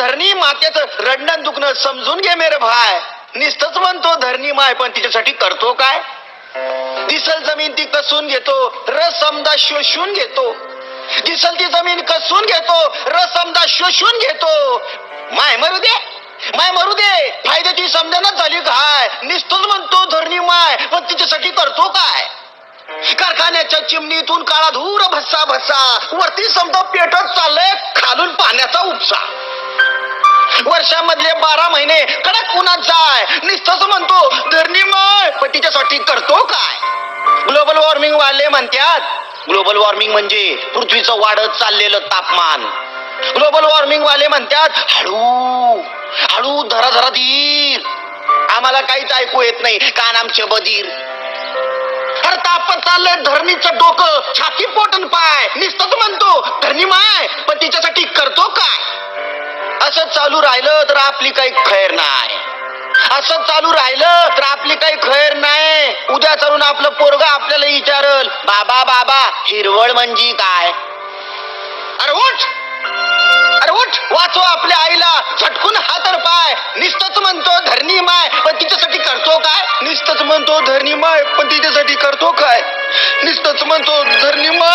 धरणी मातेचं रडणं दुखणं समजून घे मेरे भाय. निस्तच म्हणतो धरणी माय पण तिच्यासाठी करतो काय? दिसल जमीन ती कसून घेतो रस समजा शोषून घेतो. दिसल ती जमीन कसून घेतो रस समजा शोषून घेतो. माय मरू दे माय मरू दे फायद्याची समजणच झाली काय? निस्तच म्हणतो धरणी माय पण तिच्यासाठी करतो काय? कारखान्याच्या चिमणीतून काळा धूर भस्सा भस्सा वरती समजा पेटत चाललंय खालून पाण्याचा उपसा. वर्षामधले बारा महिने कडक उन्हात जाय. निस्तच म्हणतो धरणी माय पण तिच्यासाठी करतो काय? ग्लोबल वॉर्मिंग वाढले म्हणतात ग्लोबल वॉर्मिंग म्हणजे पृथ्वीचं वाढत चाललेलं तापमान. ग्लोबल वॉर्मिंग वाले म्हणतात हळू हळू धरा धरा. धीर आम्हाला काहीच ऐकू येत नाही कान आमचे बधीर. तर तापत चाललंय धरणीचं डोकं छाती पोटन पाय. निस्तच म्हणतो चालू राहिलं तर आपली काही खैर नाही. असं चालू राहिलं तर आपली काही खैर नाही. उद्या चालून आपलं पोरग आपल्याला विचारल बाबा बाबा हिरवळ म्हणजे काय? अरे उठ! अरे उठ! वाचो आपल्या आईला. झटकून हातर पाय. निस्तच म्हणतो धरणी माय. पण तिच्यासाठी करतो काय? निस्तच म्हणतो धरणी माय. पण तिच्यासाठी करतो काय? निस्तच म्हणतो धरणी माय.